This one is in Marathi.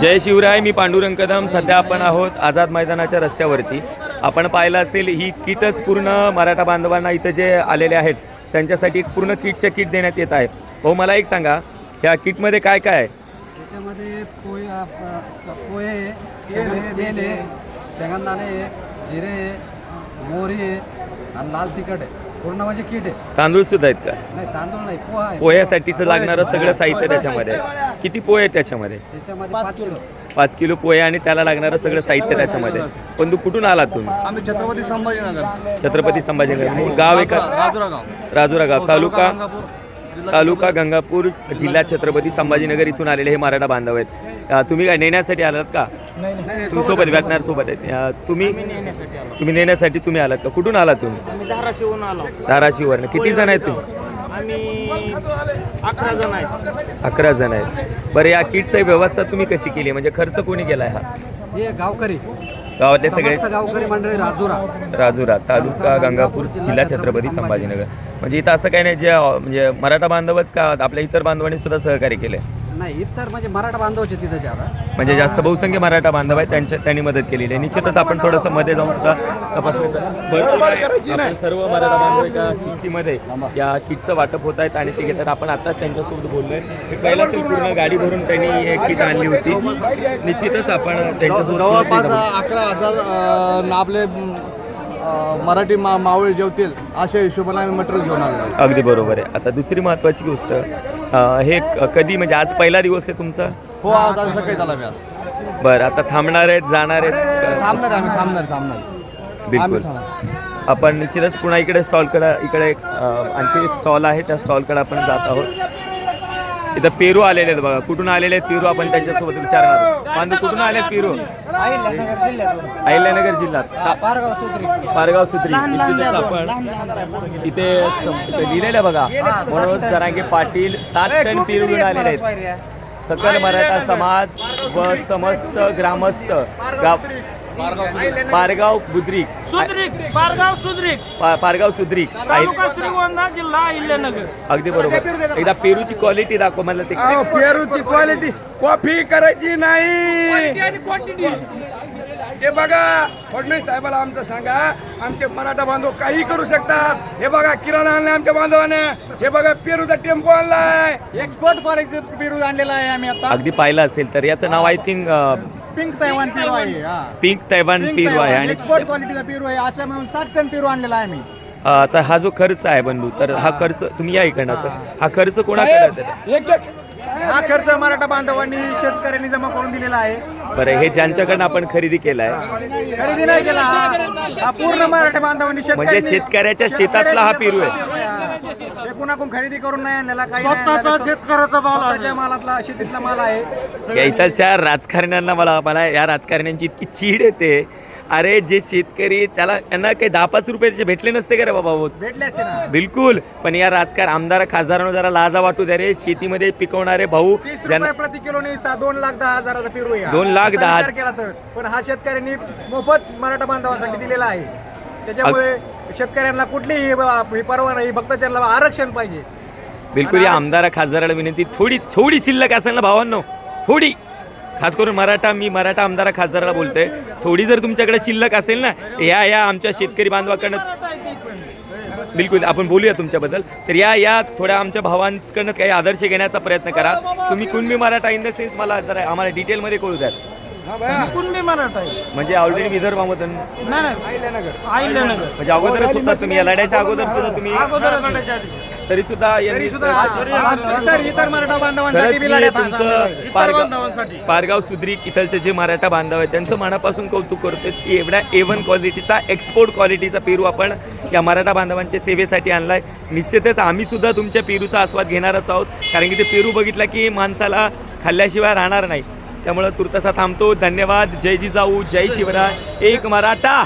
जय शिवराय मी पांडुरंग कदम. सध्या आपण आहोत आझाद मैदानाच्या रस्त्यावरती. आपण पाहिलं असेल ही किटच पूर्ण मराठा बांधवांना इथं जे आलेले आहेत त्यांच्यासाठी पूर्ण किटच्या किट देण्यात येत आहे. हो मला एक सांगा या किटमध्ये काय काय आहे? त्याच्यामध्ये पोहे पोहे शेंगदाणे जिरे आहे मोहरी आणि लाल तिखट आहे. पूर्ण म्हणजे किट आहे. तांदूळ सुद्धा आहेत का? नाही तांदूळ नाही पोहा आहे. पोह्यासाठीचं लागणारं सगळं साहित्य त्याच्यामध्ये. आहे. किती पोहे आहेत त्याच्यामध्ये? त्याच्यामध्ये पाच किलो. पाच किलो पोहे आणि त्याला लागणारं सगळं साहित्य त्याच्यामध्ये. पण तू कुठून आलात तुम्ही? आम्ही छत्रपती संभाजीनगर. छत्रपती संभाजीनगर. मूळ गाव आहे का? राजुरा गाव. राजुरा गाव. तालुका तालुका? गंगापूर. जिल्हा छत्रपती संभाजीनगर इथून आलेले हे मराठा बांधव आहेत. अ, तुम्ही काय नेण्यासाठी आलात का? तुम्ही सोबत व्यागणार सोबत आहेत तुम्ही तुम्ही नेण्यासाठी तुम्ही आलात का? कुठून आलात तुम्ही? आम्ही धाराशिवून आलो. धाराशिवरनं किती जण आहेत तुम्ही? आम्ही अकरा जण आहेत. अकरा जण आहेत. बरं या किटची व्यवस्था तुम्ही कशी केली? म्हणजे खर्च कोणी केलाय हा? हे गावकरी. गावातले सगळे? समस्त गावकरी मंडळी राजुरा. राजुरा तालुका गंगापूर जिल्हा छत्रपती संभाजीनगर. म्हणजे इथं असं काही नाही जे अ, म्हणजे मराठा बांधवच का आपल्या इतर बांधवांनी सुद्धा सहकार्य केले नाही इतर म्हणजे मराठा बांधवचे तिथे ज्यादा म्हणजे जास्त बहुसंख्य मराठा बांधव आहेत त्यांच्या त्यांनी मदत केलेली आहे निश्चितच आपण थोडंसं मध्ये जाऊन सुद्धा तपासणी करू. भरपूर आहे. आपण सर्व मराठा बांधव एका शिस्तीमध्ये या किटचं वाटप होत आहेत आणि ते घेतात आपण आताच त्यांच्यासोबत बोललोय मी पहिला असेल पूर्ण गाडी भरून त्यांनी हे किट आणली होती निश्चितच आपण त्यांच्यासोबत जवळपास जाऊ. अकरा हजार अं, आपले अं, मराठी मा मावळे जेवतील अशा हिशोबाने आम्ही मटेरियल घेऊन आलो आहे. अगदी बरोबर आहे आता दुसरी महत्त्वाची गोष्ट हे कधी म्हणजे आज पहिला दिवस आहे तुमचा? हो आज आज सकाळी झाला मी आज. बरं आता थांबणार आहेत जाणार आहेत? थांबणार आम्ही थांबणार थांबणार. बिलकुल. आपण निश्चितच पुन्हा इकडे स्टॉलकडे इकडे एक, अं, आणखी एक स्टॉल आहे त्या स्टॉलकडे आपण जात आहोत. इथं पेरू आलेले आहेत बघा. कुठून आलेले आहेत पेरू आपण त्यांच्यासोबत विचारणार आहोत. पांडू कुठून आले पेरू? अहिल्यानगर जिल्ह्यात. पारगाव सुत्री. आपण इथे लिहिलेलं बघा. मनोज जरांगे पाटील सात टन पेरू घेऊन आलेले आहेत. सकल मराठा समाज व समस्त ग्रामस्थ पारगाव बुद्रिक. सुद्रिक पारगाव सुद्रिक. पा- पारगाव सुद्रिक तालुका श्रीगोंदा जिल्हा अहिल्यानगर. अगदी बरोबर. एकदा पेरूची क्वालिटी दाखव मला ते. पेरूची क्वालिटी कॉफी करायची नाही. हे बघा फडणवीस साहेबाला आमचं सांगा. आमचे मराठा बांधव काही करू शकतात. हे बघा किराणा आणलाय आमच्या बांधवाने. हे बघा पेरूचा टेम्पो आणलाय. एक्सपर्ट क्वालिटी पेरू आणलेला आहे आम्ही आता. अगदी पाहिलं असेल तर. याचं नाव आय थिंक पिंक तैवान पेरू आहे हा. पिंक तैवान पेरू आहे तैवान, आणि एक्सपर्ट क्वालिटीचा पेरू आहे असं म्हणून सात टन पेरू आणलेला आहे अ, आता हा जो खर्च आहे बंधू तर हा खर्च तुम्ही या इकडनं सर हा. खर्च कोणाकडे आहे? एक एक. हा खर्च मराठा बांधवांनी शेतकऱ्यांनी जमा करून दिलेला आहे. बरं हे ज्यांच्याकडनं आपण खरेदी केलाय? खरेदी नाही केला हा. हा पूर्ण मराठा बांधवांनी म्हणजे शेतकऱ्याच्या शेतातला हा पेरू आहे. हे कुणाकडून खरेदी करून नाही आणलेला काही नाही स्वतःचा आणलेला. शेतकऱ्याचा माल आहे. स्वतःच्या मालातला शेतीतला माल आहे या इथलच्या राजकारण्यांना मला मला या राजकारण्यांची इतकी चीड येते अरे जे शेतकरी त्याला त्यांना काही दहा पाच रुपये त्याचे भेटले नसते का रे बाबा हो? भेटले असते ना बिलकुल पण या राजकार आमदार खासदारांना जरा लाजा वाटू द्या रे शेतीमध्ये पिकवणारे भाऊ तीस ज्यांना रुपये प्रति किलो सा- दोन लाख दहा हजाराचा पेरू आहे हा. दोन लाख असा दहा- विचार केला तर पण हा शेतकऱ्यांनी मोफत मराठा बांधवांसाठी दिलेला आहे त्याच्यामुळे शेतकऱ्यांना कुठलीही ही परवा नाही फक्त त्यांना आरक्षण पाहिजे. बिलकुल या आमदारा खासदाराला विनंती थोडी थोडी शिल्लक असेल ना भावांनो? थोडी. खास करून मराठा मी मराठा आमदारा खासदाराला बोलतोय. थोडी जर तुमच्याकडे शिल्लक असेल ना या या आमच्या शेतकरी बांधवाकडनं बिलकुल आपण बोलूया तुमच्याबद्दल. तर या या थोड्या आमच्या भावांकडनं काही आदर्श घेण्याचा प्रयत्न करा. तुम्ही Kunbi Maratha in the sense मला जरा आम्हाला डिटेलमध्ये कळू कुणबी मराठा आहे. म्हणजे ऑलरेडी विदर्भामधून नाही नाही. अहिल्यानगर म्हणजे अगोदरच सुद्धा तुम्ही या लढ्याच्या अगोदर सुद्धा तुम्ही अगोदर लढायच्या आधी. तरी सुद्धा यांनी तरी सुद्धा इतर इतर मराठा बांधवांसाठी खरंच बी मी लढ्यात हा तुमचं सामील आहे. इतर पारगाव बांधवांसाठी. पारगाव सुद्रीक इथलचे जे मराठा बांधव आहेत त्यांचं मनापासून कौतुक करतोय की एवढ्या ए वन क्वालिटीचा एक्सपोर्ट क्वालिटीचा पेरू आपण या मराठा बांधवांच्या सेवेसाठी आणलाय. निश्चितच आम्ही सुद्धा तुमच्या पेरूचा आस्वाद घेणारच आहोत. कारण की ते पेरू बघितला की माणसाला खाल्ल्याशिवाय राहणार नाही. त्यामुळं तुर्तसा थांबतो. धन्यवाद. जय जिजाऊ. जय शिवराय. एक मराठा.